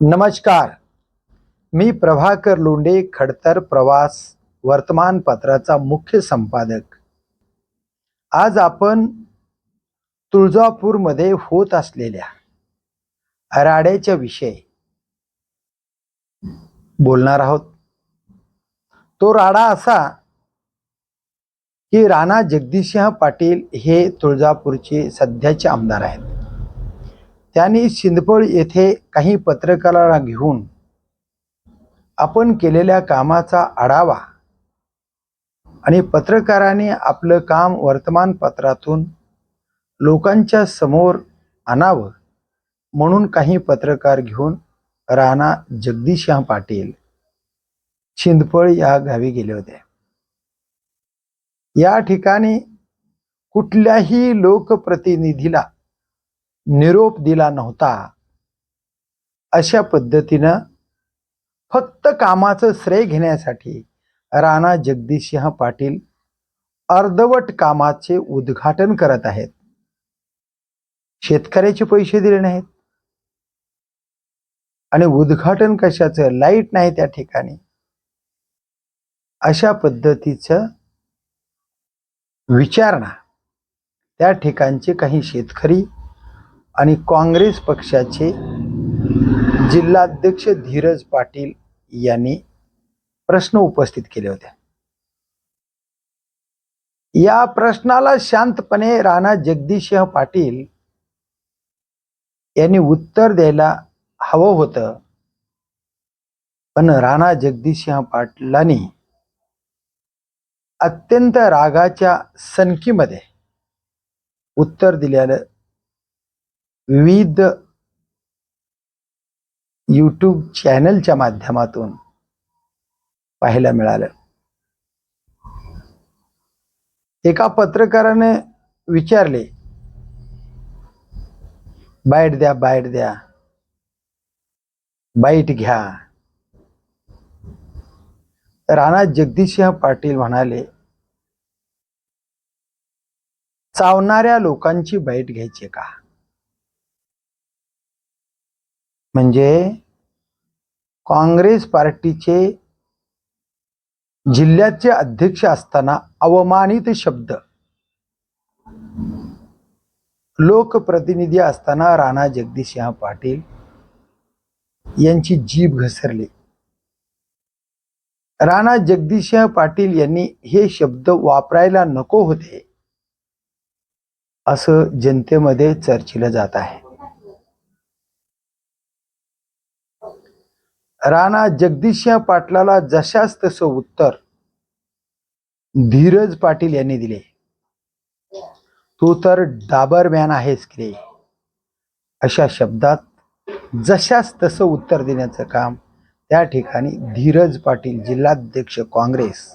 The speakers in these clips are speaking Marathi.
नमस्कार. मी प्रभाकर लोंढे खडतर प्रवास वर्तमानपत्राचा मुख्य संपादक. आज आपण तुळजापूरमध्ये होत असलेल्या राड्याच्या विषयी बोलणार आहोत. तो राडा असा की राणा जगदीशसिंह पाटील हे तुळजापूरचे सध्याचे आमदार आहेत. त्यांनी शिंदपळ येथे काही पत्रकारांना घेऊन आपण केलेल्या कामाचा आढावा आणि पत्रकारांनी आपलं काम वर्तमानपत्रातून लोकांच्या समोर आणावं म्हणून काही पत्रकार घेऊन राणा जगदीशहा पाटील शिंदपळ या गावी गेले होते. या ठिकाणी कुठल्याही लोकप्रतिनिधीला निरोप दिला नव्हता. अशा पद्धतीनं फक्त कामाचं श्रेय घेण्यासाठी राणा जगदीशसिंह पाटील अर्धवट कामाचे उद्घाटन करत आहेत. शेतकऱ्याचे पैसे दिले नाहीत. आणि उद्घाटन कशाचं? लाइट नाही त्या ठिकाणी. अशा पद्धतीचं विचारणा त्या ठिकाणचे काही शेतकरी आणि काँग्रेस पक्षाचे जिल्हाध्यक्ष धीरज पाटील यांनी प्रश्न उपस्थित केले होते. या प्रश्नाला शांतपणे राणा जगदीशसिंह पाटील यांनी उत्तर द्यायला हवं होतं. पण राणा जगदीशसिंह पाटलांनी अत्यंत रागाच्या सनकीमध्ये उत्तर दिल्यानं विविध यूट्यूब चॅनलच्या माध्यमातून पाहायला मिळालं. एका पत्रकाराने विचारले बाईट द्या बाईट द्या बाईट घ्या. राणा जगदीशसिंह पाटील म्हणाले चावणाऱ्या लोकांची बाईट घ्यायची का? म्हणजे काँग्रेस पार्टीचे जिल्ह्याचे अध्यक्ष असताना अवमानित शब्द. लोकप्रतिनिधी असताना राणा जगदीशसिंह पाटील यांची जीभ घसरली. राणा जगदीशसिंह पाटील यांनी हे शब्द वापरायला नको होते असं जनतेमध्ये चर्चिलं जात आहे. राणा जगदीशसिंह पाटलाला जशास तसं उत्तर धीरज पाटील यांनी दिले. तू तर डाबरमॅन आहेस की रे. अशा शब्दात जशास तसं उत्तर देण्याचं काम त्या ठिकाणी धीरज पाटील जिल्हाध्यक्ष काँग्रेस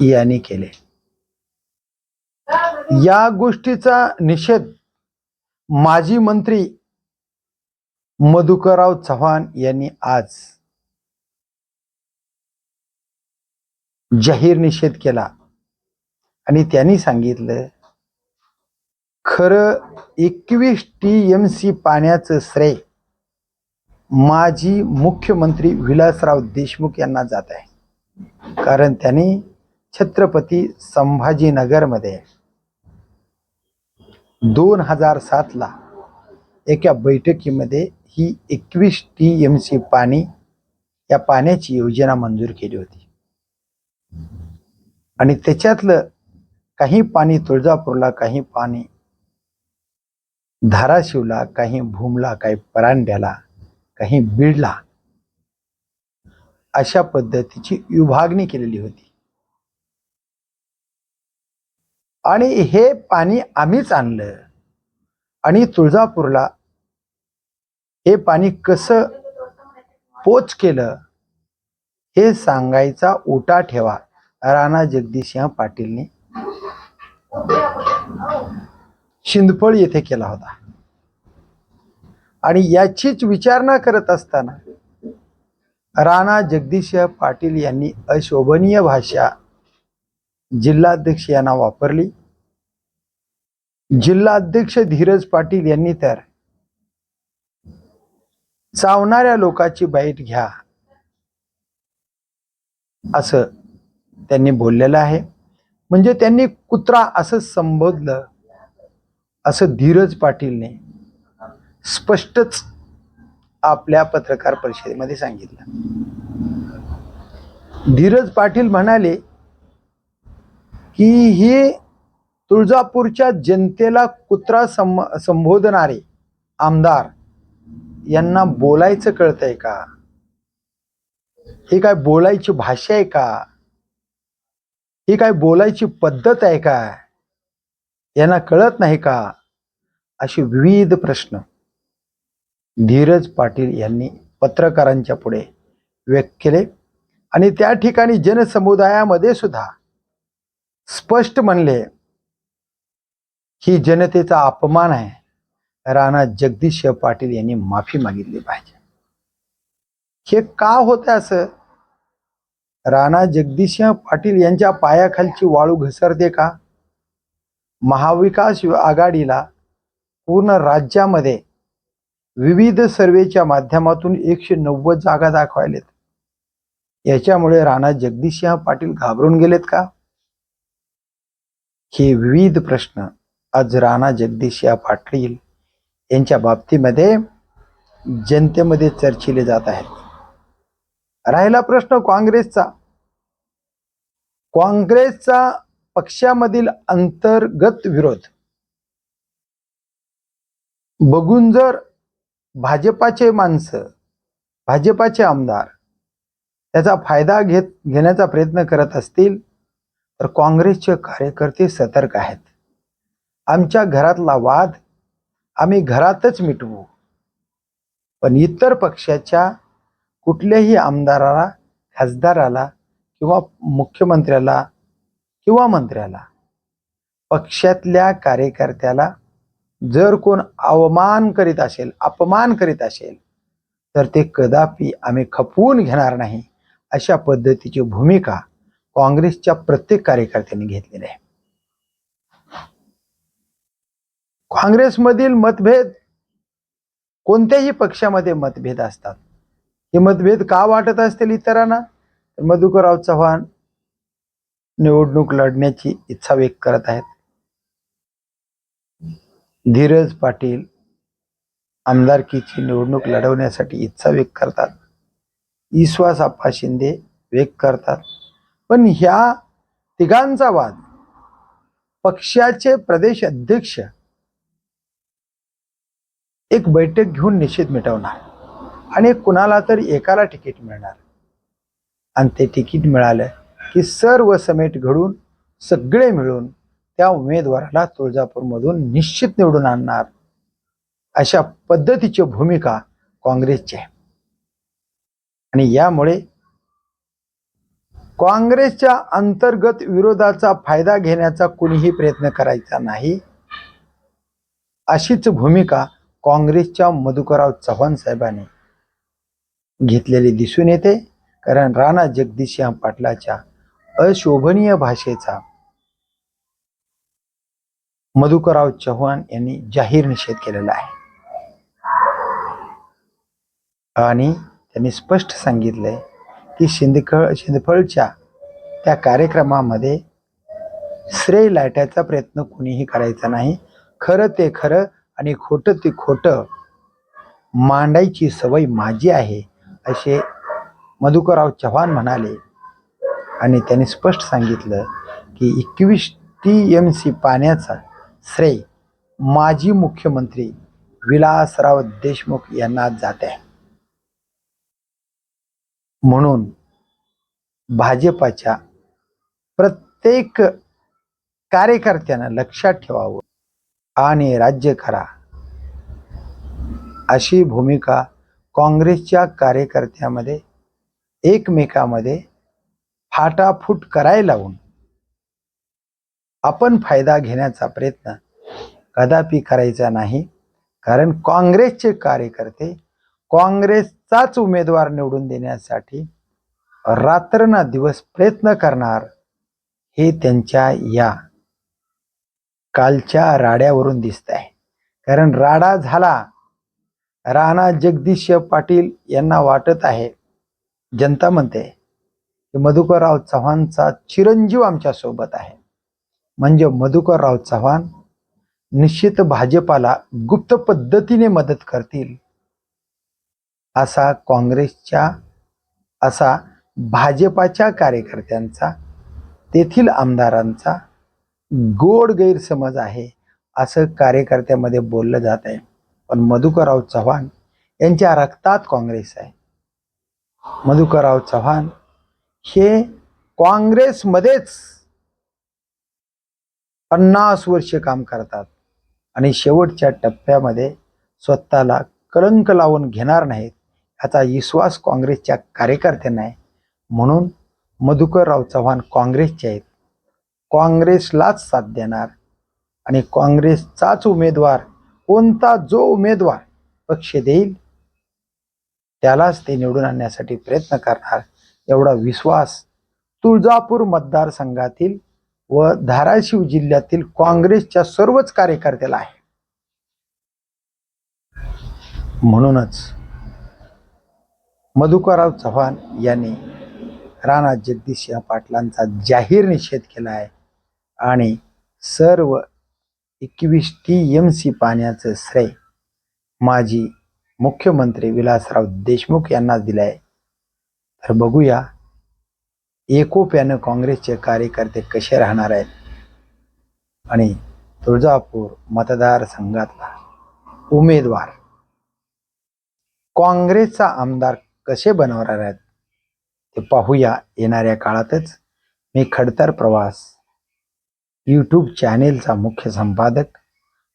यांनी केले. या गोष्टीचा निषेध माजी मंत्री मधुकरराव चव्हाण यांनी आज जाहीर निषेध केला. आणि त्यांनी सांगितलं खरं एकवीस टी एम सी पाण्याचं श्रेय माजी मुख्यमंत्री विलासराव देशमुख यांना जात आहे. कारण त्यांनी छत्रपती संभाजीनगरमध्ये दोन हजार सातला एका बैठकीमध्ये ही एकवीस टी एम सी पाणी या पाण्याची योजना मंजूर केली होती. आणि त्याच्यातलं काही पाणी तुळजापूरला काही पाणी धाराशिवला काही भूमला काही परांड्याला काही बीडला अशा पद्धतीची विभागणी केलेली होती. आणि हे पाणी आम्हीच आणलं आणि तुळजापूरला हे पाणी कसं पोच केलं हे सांगायचा उटा ठेवा. राणा जगदीशसिंह पाटीलने शिंदफळ येथे केला होता. आणि याचीच विचारणा करत असताना राणा जगदीशसिंह पाटील यांनी अशोभनीय भाषा जिल्हाध्यक्ष यांना वापरली. जिल्हाध्यक्ष धीरज पाटील यांनी तर चावणाऱ्या लोकांची बाईट घ्या. असं त्यांनी बोललेलं आहे. म्हणजे त्यांनी कुत्रा असं संबोधलं असं धीरज पाटीलने स्पष्टच आपल्या पत्रकार परिषदेमध्ये सांगितलं. धीरज पाटील म्हणाले की हे तुळजापूरच्या जनतेला कुत्रा संब संबोधणारे आमदार यांना बोलायचं कळतंय का? ही काय बोलायची भाषा आहे का? ही काय बोलायची पद्धत आहे का? यांना कळत नाही का? असे विविध प्रश्न. धीरज पाटील यांनी पत्रकारांच्या पुढे व्यक्त केले. आणि त्या ठिकाणी जनसमुदायामध्ये सुद्धा स्पष्ट म्हणले ही जनतेचा अपमान आहे. राणा जगदीश पाटील यांनी माफी मागितली पाहिजे. हे का होतं असं? राणा जगदीश पाटील यांच्या पायाखालची वाळू घसरते का? महाविकास आघाडीला पूर्ण राज्यामध्ये विविध सर्वेच्या माध्यमातून एकशे नव्वद जागा दाखवायलेत. याच्यामुळे राणा जगदीशसिंह पाटील घाबरून गेलेत का? हे विविध प्रश्न आज राणा जगदीशसिंह पाटील यांच्या बाबतीमध्ये जनतेमध्ये चर्चिले जात आहेत. राहिला प्रश्न काँग्रेसचा. काँग्रेसचा पक्षामधील अंतर्गत विरोध. बघून जर भाजपाचे माणसं भाजपाचे आमदार त्याचा फायदा घेत घेण्याचा प्रयत्न करत असतील तर काँग्रेसचे कार्यकर्ते सतर्क आहेत. आमच्या घरातला वाद आम्ही घरातच मिटवू. पण इतर पक्षाच्या कुठल्याही आमदाराला खासदाराला किंवा मुख्यमंत्र्याला किंवा मंत्र्याला पक्षातल्या कार्यकर्त्याला जर कोण अवमान करीत असेल अपमान करीत असेल तर ते कदापि आम्ही खपवून घेणार नाही अशा पद्धतीची भूमिका काँग्रेसच्या प्रत्येक कार्यकर्त्यांनी घेतलेली आहे. काँग्रेसमधील मतभेद कोणत्याही पक्षामध्ये मतभेद असतात. हे मतभेद का वाटत असतील इतरांना? तर मधुकरराव चव्हाण निवडणूक लढण्याची इच्छा व्यक्त करत आहेत. धीरज पाटील आमदारकीची निवडणूक लढवण्यासाठी इच्छा व्यक्त करतात. ईश्वास आप्पा शिंदे व्यक्त करतात. पण ह्या तिघांचा वाद पक्षाचे प्रदेश अध्यक्ष एक बैठक घेऊन निश्चित मिटवणार आणि कुणाला तर एकाला तिकीट मिळणार. आणि ते तिकीट मिळालं की सर्व समेट घडून सगळे मिळून त्या उमेदवाराला तुळजापूरमधून निश्चित निवडून आणणार अशा पद्धतीची भूमिका काँग्रेसची आहे. आणि यामुळे काँग्रेसच्या अंतर्गत विरोधाचा फायदा घेण्याचा कुणीही प्रयत्न करायचा नाही. अशीच भूमिका काँग्रेसच्या मधुकरराव चव्हाण साहेबांनी घेतलेली दिसून येते. कारण राणा जगदीशसिंह पाटलाच्या अशोभनीय भाषेचा मधुकरराव चव्हाण यांनी जाहीर निषेध केलेला आहे. आणि त्यांनी स्पष्ट सांगितलंय की शिंदखळ शिंदफळच्या त्या कार्यक्रमामध्ये श्रेय लाटायचा प्रयत्न कुणीही करायचा नाही. खरं ते खरं आणि खोटं ते खोटं मांडायची सवय माझी आहे असे मधुकरराव चव्हाण म्हणाले. आणि त्यांनी स्पष्ट सांगितलं की एकवीस टी एम सी पाण्याचा श्रेय माजी मुख्यमंत्री विलासराव देशमुख यांना जात. आहे म्हणून भाजपाच्या प्रत्येक कार्यकर्त्यानं लक्षात ठेवावं. आणि राज्य करा. अशी भूमिका काँग्रेसच्या कार्यकर्त्यामध्ये एकमेकामध्ये फाटाफूट करायला लावून आपण फायदा घेण्याचा प्रयत्न कदापि करायचा नाही. कारण काँग्रेसचे कार्यकर्ते काँग्रेसचाच उमेदवार निवडून देण्यासाठी रात्रना दिवस प्रयत्न करणार हे त्यांच्या या कालच्या राड्यावरून दिसत आहे कारण राडा झाला राणा जगदीश पाटील यांना वाटत आहे. जनता म्हणते की मधुकरराव चव्हाणचा चिरंजीव आमच्यासोबत आहे. म्हणजे मधुकरराव चव्हाण निश्चित भाजपाला गुप्त पद्धतीने मदत करतील. असा काँग्रेसच्या असा भाजपाच्या कार्यकर्त्यांचा तेथील आमदारांचा गोड गैरसमज आहे असं कार्यकर्त्यामध्ये बोललं जात आहे. पण मधुकरराव चव्हाण यांच्या रक्तात काँग्रेस आहे. मधुकरराव चव्हाण हे काँग्रेसमध्येच पन्नास वर्ष काम करतात आणि शेवटच्या टप्प्यामध्ये स्वतःला कलंक लावून घेणार नाहीत याचा विश्वास काँग्रेसच्या कार्यकर्त्यांना आहे. म्हणून मधुकरराव चव्हाण काँग्रेसचे आहेत. काँग्रेसलाच साथ देणार. आणि काँग्रेसचाच उमेदवार कोणता जो उमेदवार पक्ष देईल त्यालाच ते निवडून आणण्यासाठी प्रयत्न करणार. एवढा विश्वास तुळजापूर मतदारसंघातील व धाराशिव जिल्ह्यातील काँग्रेसच्या सर्वच कार्यकर्त्याला आहे. म्हणूनच मधुकरराव चव्हाण यांनी राणा जगदीशसिंह पाटलांचा जाहीर निषेध केला आहे. आणि सर्व एकवीस टी एम सी पाण्याचं श्रेय माजी मुख्यमंत्री विलासराव देशमुख यांना दिलं आहे तर बघूया एकोप्यानं काँग्रेसचे कार्यकर्ते कसे राहणार आहेत? आणि तुळजापूर मतदारसंघातला उमेदवार काँग्रेसचा आमदार कसे बनवणार आहेत? ते पाहूया येणाऱ्या काळातच. मी खडतर प्रवास यूट्यूब चॅनेलचा मुख्य संपादक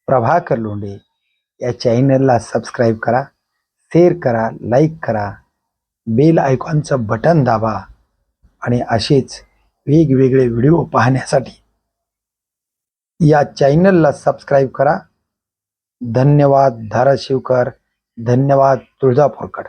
प्रभाकर लोंढे. या चॅनलला सबस्क्राईब करा शेअर करा लाईक करा बेल आयकॉनचं बटन दाबा आणि असेच वेगवेगळे व्हिडिओ पाहण्यासाठी या चॅनलला सबस्क्राईब करा. धन्यवाद धाराशिवकर. धन्यवाद तुळजापूरकर.